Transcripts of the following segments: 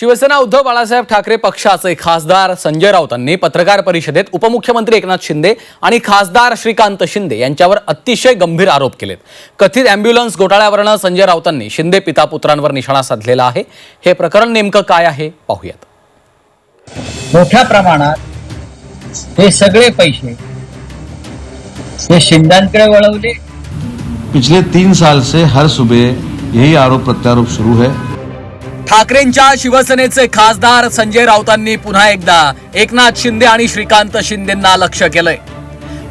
शिवसेना उद्धव बाळासाहेब ठाकरे पक्षाचे खासदार संजय राऊतांनी पत्रकार परिषदेत उपमुख्यमंत्री एकनाथ शिंदे आणि खासदार श्रीकांत शिंदे यांच्यावर अतिशय गंभीर आरोप केलेत. कथित अँब्युलन्स घोटाळ्यावरनं संजय राऊतांनी शिंदे पिता पुत्रांवर निशाणा साधलेला आहे. हे प्रकरण नेमकं काय आहे? पाहूयात. मोठ्या प्रमाणात हे सगळे पैसे हे शिंदांकडे वळवले. पिछले तीन साल से हर सुबह यही आरोप प्रत्यारोप शुरू है. ठाकरेंच्या शिवसेनेचे खासदार संजय राऊतांनी पुन्हा एकदा एकनाथ शिंदे आणि श्रीकांत शिंदेंना लक्ष केलंय.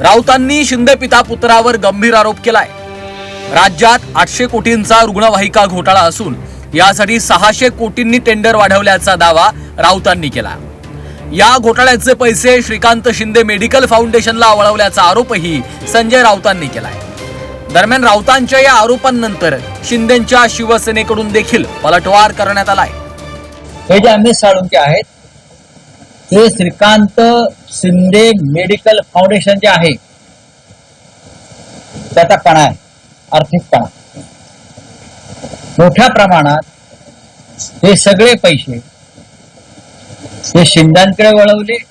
राऊतांनी शिंदे पिता पुत्रावर गंभीर आरोप केलाय. राज्यात आठशे कोटींचा रुग्णवाहिका घोटाळा असून यासाठी सहाशे कोटींनी टेंडर वाढवल्याचा दावा राऊतांनी केला. या घोटाळ्याचे पैसे श्रीकांत शिंदे मेडिकल फाउंडेशनला वळवल्याचा आरोपही संजय राऊतांनी केलाय. दरम्यान राऊतांच्या या आरोपांनंतर शिंदेच्या शिवसेनेकडून देखील पलटवार करण्यात आलाय. हे जे अमित साळुंके आहेत ते श्रीकांत शिंदे मेडिकल फाउंडेशन जे आहे त्याचा कणा आहे आर्थिक कणा. मोठ्या प्रमाणात हे सगळे पैसे हे शिंदांकडे वळवले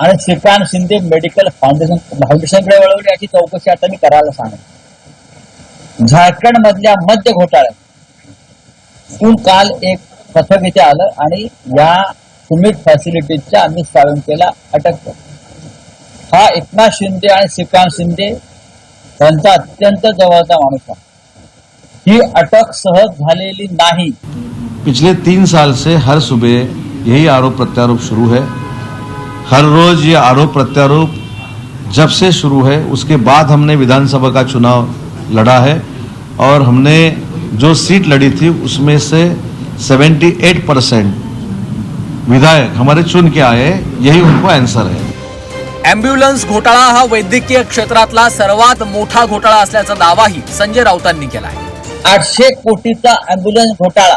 आणि श्रीकांत शिंदे मेडिकल फाउंडेशन फाउंडेशनकडे वळवले याची चौकशी आता मी करायला सांगेन. झारखंड मधल्या मध्य घोटाळ्यात. काल एक पथक इथे आलं आणि या सुमित फॅसिलिटीजच्या आम्ही साळुंकेला अटक केली. हा एकनाथ शिंदे आणि श्रीकांत शिंदे त्यांचा अत्यंत जवळचा माणूस आहे. ही अटक सहज झालेली नाही. पिछले तीन साल से हर सुबह यही आरोप प्रत्यारोप शुरू है। हर रोज ये आरोप प्रत्यारोप जब से शुरू है उसके बाद हमने विधानसभा का चुनाव लड़ा है और हमने जो सीट लड़ी थी उसमें से 78 परसेंट विधायक हमारे चुन के आए यही उनको आंसर है। अँब्युलन्स घोटाळा हा वैद्यकीय क्षेत्रातला सर्वात मोठा घोटाळा असल्याचा दावाही संजय राऊतांनी केलाय. आठशे कोटीचा अँब्युलन्स घोटाळा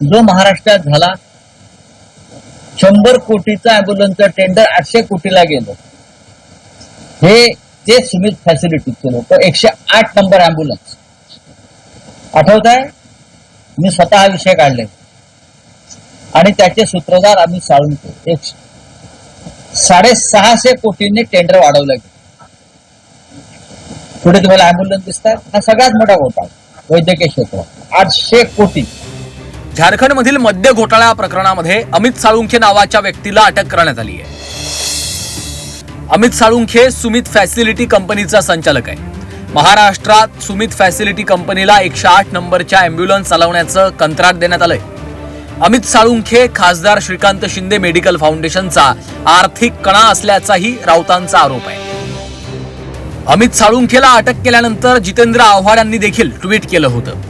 जो महाराष्ट्रात झाला शंभर कोटीचा अँब्युलन्सचं टेंडर आठशे कोटीला गेलं. हे ते सुमित फॅसिलिटी केलं होतं एकशे आठ नंबर अँब्युलन्स आठवत आहे मी स्वतः हा विषय काढले आणि त्याचे सूत्रधार आम्ही साळून एक साडेसहाशे कोटींनी टेंडर वाढवलं गेलं. पुढे तुम्हाला अँब्युलन्स दिसतात. हा सगळ्यात मोठा घोटाळा वैद्यकीय क्षेत्रात आठशे कोटी. झारखंडमधील मद्य घोटाळा प्रकरणामध्ये अमित साळुंखे नावाच्या व्यक्तीला अटक करण्यात आली आहे. अमित साळुंखे सुमित फॅसिलिटी कंपनीचा संचालक आहे. महाराष्ट्रात सुमित फॅसिलिटी कंपनीला एकशे आठ नंबरच्या अँब्युलन्स चालवण्याचं कंत्राट देण्यात आलंय. अमित साळुंखे खासदार श्रीकांत शिंदे मेडिकल फाउंडेशनचा आर्थिक कणा असल्याचाही राऊतांचा आरोप आहे. अमित साळुंखेला अटक केल्यानंतर जितेंद्र आव्हाड यांनी देखील ट्विट केलं होतं.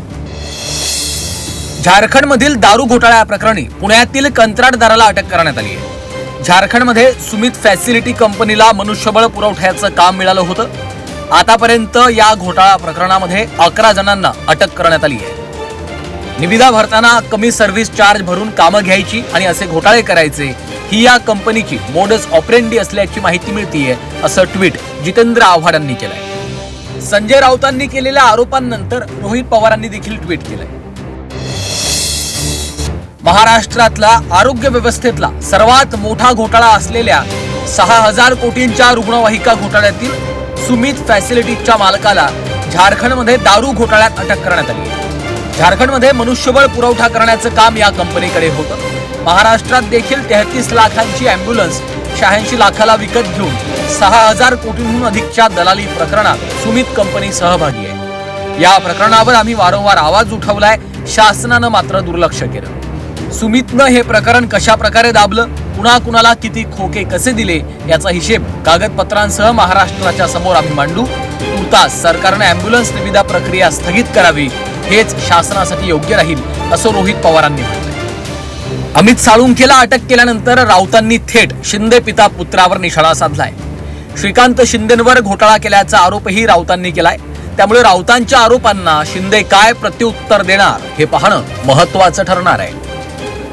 झारखंडमधील दारू घोटाळ्या प्रकरणी पुण्यातील कंत्राटदाराला अटक करण्यात आली आहे. झारखंडमध्ये सुमित फॅसिलिटी कंपनीला मनुष्यबळ पुरवठ्याचं काम मिळालं होतं. आतापर्यंत या घोटाळा प्रकरणामध्ये अकरा जणांना अटक करण्यात आली आहे. निविदा भरताना कमी सर्व्हिस चार्ज भरून कामं घ्यायची आणि असे घोटाळे करायचे ही या कंपनीची मोडस ऑपरेंडी असल्याची माहिती मिळतीये असं ट्विट जितेंद्र आव्हाडांनी केलंय. संजय राऊतांनी केलेल्या आरोपांनंतर रोहित पवारांनी देखील ट्विट केलंय. महाराष्ट्रातला आरोग्य व्यवस्थेतला सर्वात मोठा घोटाळा असलेल्या सहा हजार कोटींच्या रुग्णवाहिका घोटाळ्यातील सुमित फॅसिलिटीजच्या मालकाला झारखंडमध्ये दारू घोटाळ्यात अटक करण्यात आली. झारखंडमध्ये मनुष्यबळ पुरवठा करण्याचं काम या कंपनीकडे होतं. महाराष्ट्रात देखील तेहतीस लाखांची अँब्युलन्स शहाऐंशी लाखाला विकत घेऊन सहा हजार कोटींहून अधिकच्या दलाली प्रकरणात सुमित कंपनी सहभागी आहे. या प्रकरणावर आम्ही वारंवार आवाज उठवलाय शासनानं मात्र दुर्लक्ष केलं. सुमितनं हे प्रकरण कशा प्रकारे दाबलं? कुणा कुणाला किती खोके कसे दिले? याचा हिशेब कागदपत्रांसह महाराष्ट्राच्या समोर आम्ही मांडू. तुर्तास सरकारनं अँब्युलन्स निविदा प्रक्रिया स्थगित करावी. हेच शासनासाठी योग्य राहील असं रोहित पवारांनी अमित साळुंखेला अटक केल्यानंतर राऊतांनी थेट शिंदे पिता पुत्रावर निशाणा साधलाय. श्रीकांत शिंदेंवर घोटाळा केल्याचा आरोपही राऊतांनी केलाय. त्यामुळे राऊतांच्या आरोपांना शिंदे काय प्रत्युत्तर देणार हे पाहणं महत्वाचं ठरणार आहे.